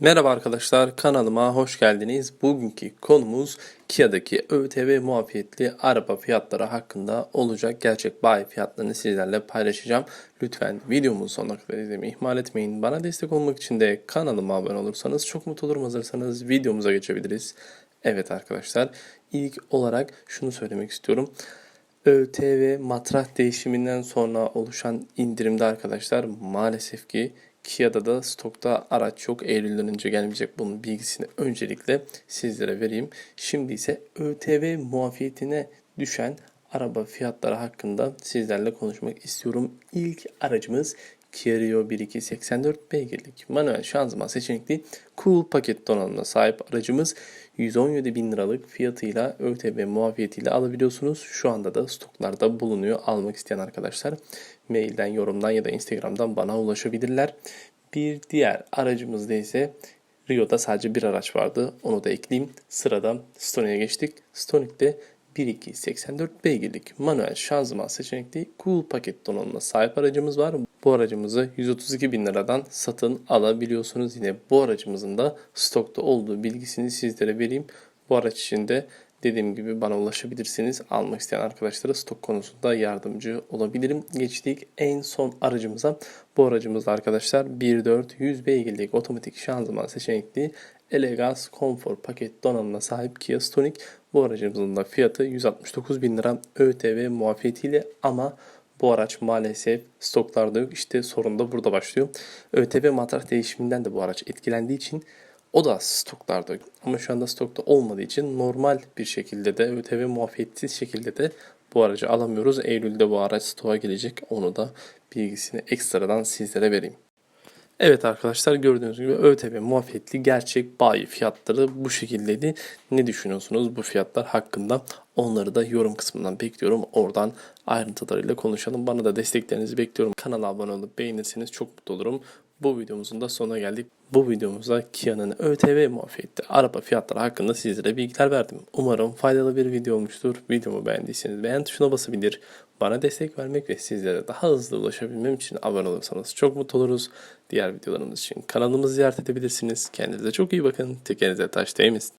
Merhaba arkadaşlar kanalıma hoş geldiniz. Bugünkü konumuz Kia'daki ÖTV muafiyetli araba fiyatları hakkında olacak. Gerçek bayi fiyatlarını sizlerle paylaşacağım. Lütfen videomun sonuna kadar izlemeyi ihmal etmeyin. Bana destek olmak için de kanalıma abone olursanız çok mutlu olurum. Hazırsanız videomuza geçebiliriz. Evet arkadaşlar ilk olarak şunu söylemek istiyorum. ÖTV matrah değişiminden sonra oluşan indirimde arkadaşlar maalesef ki Kia'da da stokta araç yok. Eylül'den önce gelmeyecek. Bunun bilgisini öncelikle sizlere vereyim. Şimdi ise ÖTV muafiyetine düşen araba fiyatları hakkında sizlerle konuşmak istiyorum. İlk aracımız Kia Rio 1284 beygirlik manuel şanzıman seçenekli cool paket donanımına sahip aracımız 117 bin liralık fiyatıyla ÖTV muafiyetiyle alabiliyorsunuz. Şu anda da stoklarda bulunuyor. Almak isteyen arkadaşlar mailden, yorumdan ya da Instagram'dan bana ulaşabilirler. Bir diğer aracımızda ise Rio'da sadece bir araç vardı. Onu da ekleyeyim. Sırada Stonic'e geçtik. Stonic'te 1284 beygirlik manuel şanzıman seçenekli cool paket donanımına sahip aracımız var. Bu aracımızı 132 bin liradan satın alabiliyorsunuz. Yine bu aracımızın da stokta olduğu bilgisini sizlere vereyim. Bu araç için de dediğim gibi bana ulaşabilirsiniz. Almak isteyen arkadaşlara stok konusunda yardımcı olabilirim. Geçtik en son aracımıza. Bu aracımızda arkadaşlar 1.4 100 beygirlik otomatik şanzıman seçenekli Elegance Comfort paket donanımına sahip Kia Stonic. Bu aracımızın da fiyatı 169 bin lira ÖTV muafiyetiyle ama bu araç maalesef stoklarda yok. İşte sorun da burada başlıyor. ÖTV matrah değişiminden de bu araç etkilendiği için o da stoklarda yok. Ama şu anda stokta olmadığı için normal bir şekilde de ÖTV muafiyetsiz şekilde de bu aracı alamıyoruz. Eylül'de bu araç stoğa gelecek. Onu da bilgisini ekstradan sizlere vereyim. Evet arkadaşlar gördüğünüz gibi ÖTV muafiyetli gerçek bayi fiyatları bu şekildeydi. Ne düşünüyorsunuz bu fiyatlar hakkında? Onları da yorum kısmından bekliyorum. Oradan ayrıntılarıyla konuşalım. Bana da desteklerinizi bekliyorum. Kanala abone olup beğenirseniz çok mutlu olurum. Bu videomuzun da sonuna geldik. Bu videomuzda Kia'nın ÖTV muafiyetli araba fiyatları hakkında sizlere bilgiler verdim. Umarım faydalı bir video olmuştur. Videomu beğendiyseniz beğen tuşuna basabilir. Bana destek vermek ve sizlere daha hızlı ulaşabilmem için abone olursanız çok mutlu oluruz. Diğer videolarımız için kanalımızı ziyaret edebilirsiniz. Kendinize çok iyi bakın. Tekenize taş değmesin.